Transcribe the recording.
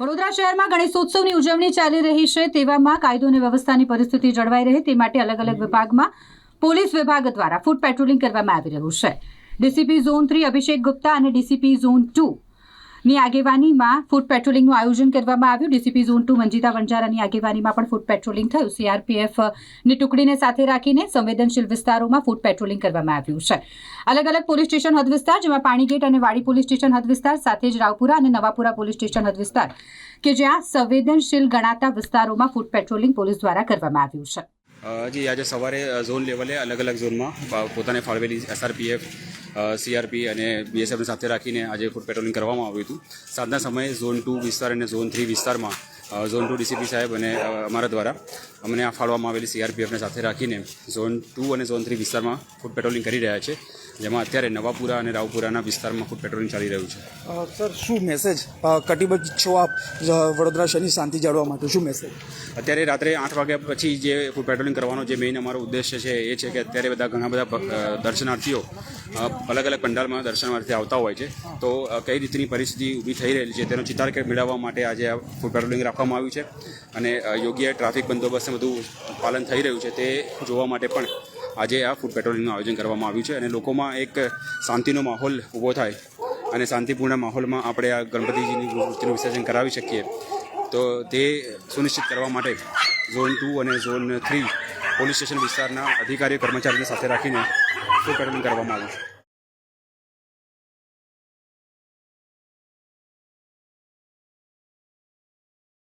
વડોદરા શહેરમાં ગણેશોત્સવની ઉજવણી ચાલી રહી છે. તેવામાં કાયદો અને વ્યવસ્થાની પરિસ્થિતિ જળવાઈ રહે તે માટે અલગ અલગ વિભાગમાં પોલીસ વિભાગ દ્વારા ફૂટ પેટ્રોલિંગ કરવામાં આવી રહ્યું છે. DCP zone three Abhishek Gupta અને ડીસીપી ઝોન ટુ ની આગેવાનીમાં ફૂડ પેટ્રોલિંગનું આયોજન કરવામાં આવ્યું. ડીસીપી ઝોન ટુ મંજીતા વંજારાની આગેવાનીમાં પણ ફૂડ પેટ્રોલિંગ થયું. સીઆરપીએફની ટુકડીને સાથે રાખીને સંવેદનશીલ વિસ્તારોમાં ફૂડ પેટ્રોલિંગ કરવામાં આવ્યું છે. અલગ અલગ પોલીસ સ્ટેશન હદ વિસ્તાર, જેમાં પાણીગેટ અને વાડી પોલીસ સ્ટેશન હદ વિસ્તાર, સાથે જ રાવપુરા અને નવાપુરા પોલીસ સ્ટેશન હદ વિસ્તાર, કે જ્યાં સંવેદનશીલ ગણાતા વિસ્તારોમાં ફૂડ પેટ્રોલિંગ પોલીસ દ્વારા કરવામાં આવ્યું છે. જી, આજે સવારે ઝોન લેવલે અલગ અલગ ઝોનમાં પોતાને ફાળવેલી એસઆરપીએફ સીઆરપી અને બીએસએફને સાથે રાખીને આજે ફૂડ પેટ્રોલિંગ કરવામાં આવ્યું હતું. સાંજના સમયે ઝોન ટુ વિસ્તાર અને ઝોન થ્રી વિસ્તારમાં ઝોન ટુ ડીસીપી સાહેબ અને અમારા દ્વારા અમને આ ફાળવામાં આવેલી સીઆરપીએફને સાથે રાખીને ઝોન ટુ અને ઝોન થ્રી વિસ્તારમાં ફૂડ પેટ્રોલિંગ કરી રહ્યા છે જેમાં અત્યારે નવાપુરા અને રાવપુરાના વિસ્તારમાં ફૂડ પેટ્રોલિંગ ચાલી રહ્યું છે. સર શું મેસેજ કટિબદ્ધ છો આપ વડોદરા શહેરની શાંતિ જાળવવા માટે? શું મેસેજ અત્યારે રાત્રે આઠ વાગ્યા પછી જે ફૂડ પેટ્રોલિંગ કરવાનો જે મેઇન અમારો ઉદ્દેશ્ય છે એ છે કે અત્યારે બધા ઘણા બધા દર્શનાર્થીઓ અલગ અલગ પંડાલમાં દર્શનાર્થી આવતા હોય છે. તો કઈ રીતની પરિસ્થિતિ ઊભી થઈ રહેલી છે તેનો ચિતાર મેળવવા માટે આજે આ ફૂડ પેટ્રોલિંગ રાખવામાં આવ્યું છે અને યોગ્ય ટ્રાફિક બંદોબસ્તને બધું પાલન થઈ રહ્યું છે તે જોવા માટે પણ આજે આ ફૂડ પેટ્રોલિંગનું આયોજન કરવામાં આવ્યું છે અને લોકોમાં એક શાંતિનો માહોલ ઊભો થાય અને શાંતિપૂર્ણ માહોલમાં આપણે આ ગણપતિજીની મૂર્તિનું વિસર્જન કરાવી શકીએ. તો તે સુનિશ્ચિત કરવા માટે ઝોન ટુ અને ઝોન થ્રી પોલીસ સ્ટેશન વિસ્તારના અધિકારીઓ, કર્મચારીઓને સાથે રાખીને ફૂડ પેટ્રોલિંગ કરવામાં આવ્યું છે.